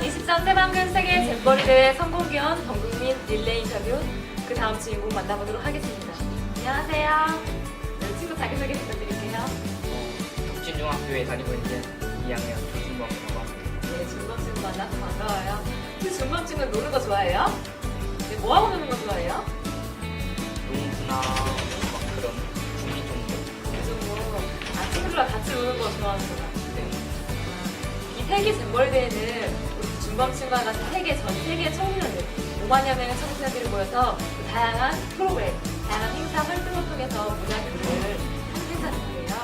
2023 새방금 세계 잼버리 대회 성공기원 전국민 릴레이 인터뷰 그 다음 주인공 만나보도록 하겠습니다. 안녕하세요. 네, 친구 자기소개 부탁드릴게요. 어, 덕진중학교에 다니고 있는 2학년 조준범이라고 합니다. 네, 준범 친구 만나서 반가워요. 혹시 준범 친구 노는 거 좋아해요? 네, 뭐하고 노는 거 좋아해요? 농구나 막 그런 구미 종목 요즘 뭐, 아, 친구들과 같이 노는 거 좋아하는구나. 세계 잼버리 대회는 우리 준범 친구와 같은 세계 전 세계 청소년들 5만여 명의 청소년들이 모여서 그 다양한 프로그램, 다양한 행사 활동을 통해서 문화교류를 하는 행사인데요.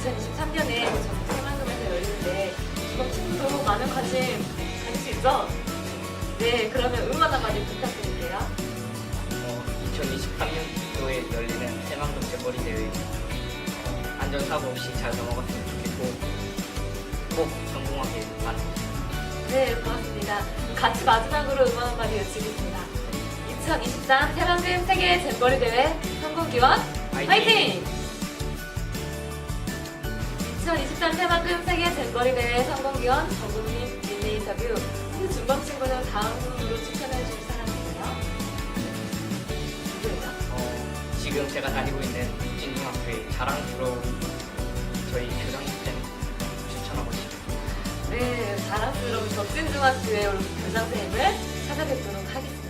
2023년에 전국 새만금에서 열리는데 준범 친구도 많은 관심 가질 수 있어? 네, 그러면 응원 한마디 부탁드릴게요. 어, 2023년도에 열리는 새만금 재벌이 대회 어, 안전사고 없이 잘 넘어갔으면 좋겠고 꼭 성공하길 바랍니다. 네, 고맙습니다. 같이 마지막으로 응원 한마디 외치겠습니다. 2023 새만금 세계 잼버리 대회 성공기원 화이팅! 화이팅! 2023 새만금 세계 잼버리 대회 성공기원 전국민 릴레이 인터뷰 준범 친구는 다음 분으로 추천해 줄 사람이 있나요? 누구예요? 어, 지금 제가 다니고 있는 덕진중학교의 자랑스러운 저희 교장 네, 자랑스러운 덕진중학교의 우리 교장 선생님을 찾아뵙도록 하겠습니다.